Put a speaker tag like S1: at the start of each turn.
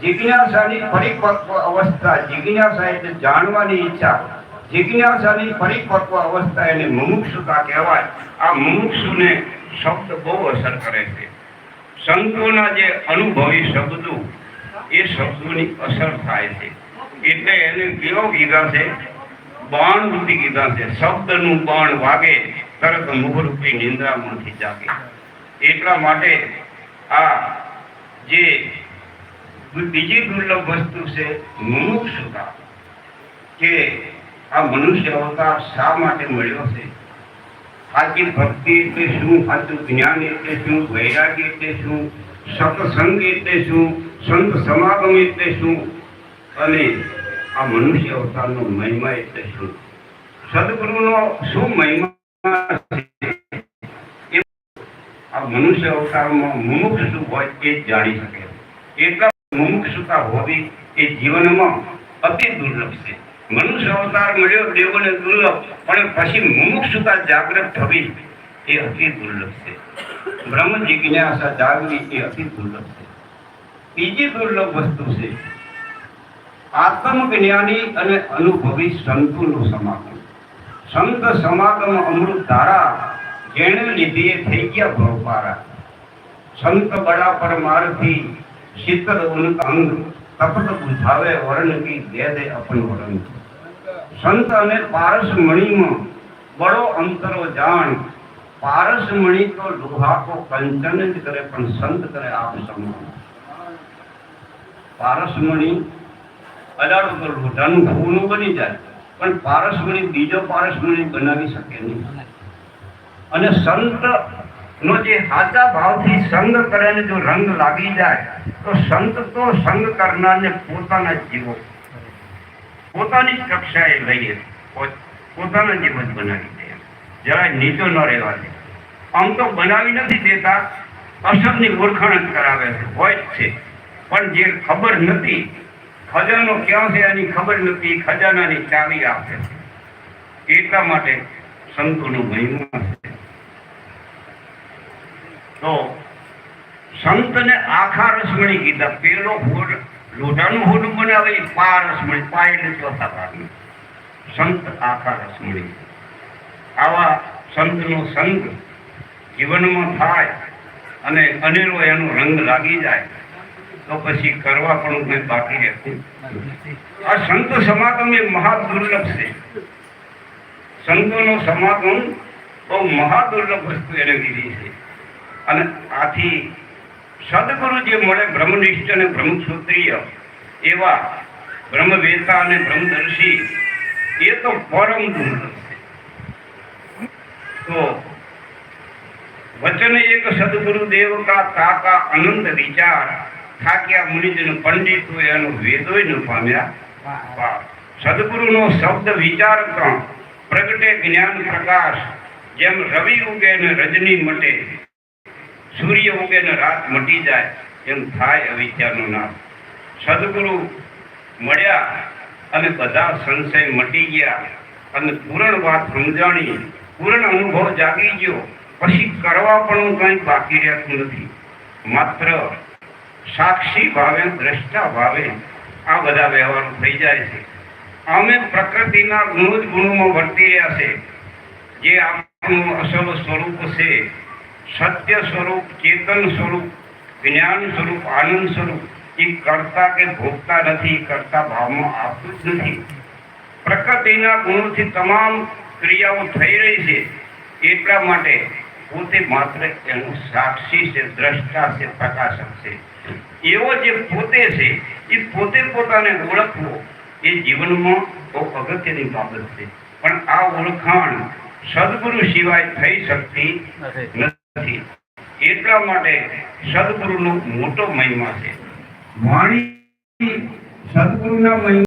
S1: જિજ્ઞાસાની પરિપક્વ અવસ્થા, જિજ્ઞાસા એટલે જાણવાની ઈચ્છા. જિજ્ઞાસાની પરિપક્વ અવસ્થા એને મુમુક્ષુતા કહેવાય. આ મુમુક્ષુને શબ્દ બહુ અસર કરે છે. સંતોના જે અનુભવી શબ્દો, એ શબ્દોની અસર થાય છે. એટલે એને કેવો કીધા છે? બાણ રૂપી કીધા છે. શબ્દનું બાણ વાગે, તરત મુહરૂપી નિંદ્રામાંથી જાગે. એટલા માટે આ જે બીજી દુર્લભ વસ્તુ છે, મુમુક્ષુતા, કે આ મનુષ્ય અવતાર શા માટે મળ્યો છે? સાચી ભક્તિ એટલે શું? સાચું જ્ઞાન એટલે શું? વૈરાગ્ય એટલે શું? સત્સંગ એટલે શું? સંત સમાગમ એટલે શું? અને આ મનુષ્ય અવતારનો મહિમા એટલે શું? સદગુરુનો શું મહિમા આ મનુષ્ય અવતારમાં મુમુક્ષુ હોય એ જાણી શકે. એટલા મુમુક્ષુતા હોવી એ જીવનમાં અતિ દુર્લભ છે. મનુષ્ય અવતાર મળ્યો દેવોને દુર્લભ. પણ પછી મુમુક્ષુતા જાગૃત થવી એ અતિ દુર્લભ છે. બ્રહ્મ જિજ્ઞાસા જાગવી એ અતિ દુર્લભ છે. બીજી દુર્લભ વસ્તુ છે આત્મજ્ઞાની અને અનુભવી સંતોનું સમાગમ. સંત સમાગમ અમૃત ધારા જેણે લીધી થઈ ગયા ભવપારા. સંત બડા પર મારથી શીતળ અંગ તપત બુઝાવે વર્ણ દે દે અપન વર્ણ. સંત અને પારસ મણીમાં બડો અંતરો જાણ. પારસ મણી તો લોહા કો કંચન જ કરે, પણ સંત કરે આપ સમાન. પારસ મણી અડાડો તો લોઢાનું ખૂનું બની જાય, પણ પારસ મણી બીજો પારસ મણી બનાવી શકે નહીં. અને સંત નો જે હાચા ભાવથી સંગ કરે ને જો રંગ લાગી જાય, તો સંત તો સંગ કરનારને પોતાના જીવો, પોતાની કક્ષાએ લઈએ પોતાના જીવન બનાવી દે. જરાય નીચો ન રહેવા દે. આમ તો બનાવી નથી દેતા, અસરની ઓળખાણ જ કરાવે છે, હોય જ છે. પણ જે ખબર નથી, ખજાનો ક્યાં છે એની ખબર નથી, ખજાનાની ચાવી આપે છે. એટલા માટે સંતોનો મહિમા તો સંતને આખા રસમણી કીધા, પેલો હોડ, લોઢાનું હોડું બનાવે પા રસમણી પા એટલે ચોથા ભાગનું. સંત આખા રસમણી. આવા સંતનો સંગ જીવનમાં થાય અને અનેરો એનો રંગ લાગી જાય, તો પછી કરવા પણ કંઈ બાકી રહેતું આ સંત સમાગમ એ મહા દુર્લભ છે. સંતોનો સમાગમ બહુ મહા દુર્લભ વસ્તુ એને કીધી છે. અને આથી સદગુરુ જે મળે બ્રહ્મનિષ્ઠ અને બ્રહ્મક્ષત્રિય, એવા બ્રહ્મવેતા અને બ્રહ્મદર્શી, એ તો પરમ દુર્લભ તો વચન એક સદગુરુ દેવ કા અનંત વિચાર, થાક્યા મુનિજન પંડિતો એનો વેદોય ન પામ્યા. સદગુરુનો શબ્દ વિચાર પણ પ્રગટે જ્ઞાન પ્રકાશ, જેમ રવિ ઉગે ને રજની મટે સૂર્ય ઉગે ને રાત મટી જાય એમ થાય અવિદ્યાનો નાશ સદગુરુ મળ્યા અને બધા સંશય મટી ગયા અને પૂરણ વાત સમજાણી, પૂર્ણ અનુભવ જાગી ગયો. પછી કરવા પણ કંઈ બાકી રહેતું નથી. માત્ર સાક્ષી ભાવે, દ્રષ્ટા ભાવે આ બધા વ્યવહારો થઈ જાય છે. અમે પ્રકૃતિના ગુણ જ ગુણોમાં વર્તી રહ્યા છે. જે આપણું અસલ સ્વરૂપ છે સત્ય સ્વરૂપ ચેતન સ્વરૂપ જ્ઞાન સ્વરૂપ આનંદ સ્વરૂપ એ કરતા કે ભોગતા નથી કરતા ભાવમાં આવતું જ નથી પ્રકૃતિના ગુણોથી તમામ ક્રિયાઓ થઈ રહી છે એટલા માટે પોતે માત્ર એનું સાક્ષી છે દ્રષ્ટા છે પ્રકાશક છે એવો જે પોતે છે એ પોતે પોતાને ઓળખવો એ જીવનમાં બહુ અગત્યની બાબત છે પણ આ ઓળખાણ સદગુરુ સિવાય થઈ શકતી નથી. એટલા માટે સદગુરુનો મોટો મહિમા છે. વાણી સદગુરુના મહિમા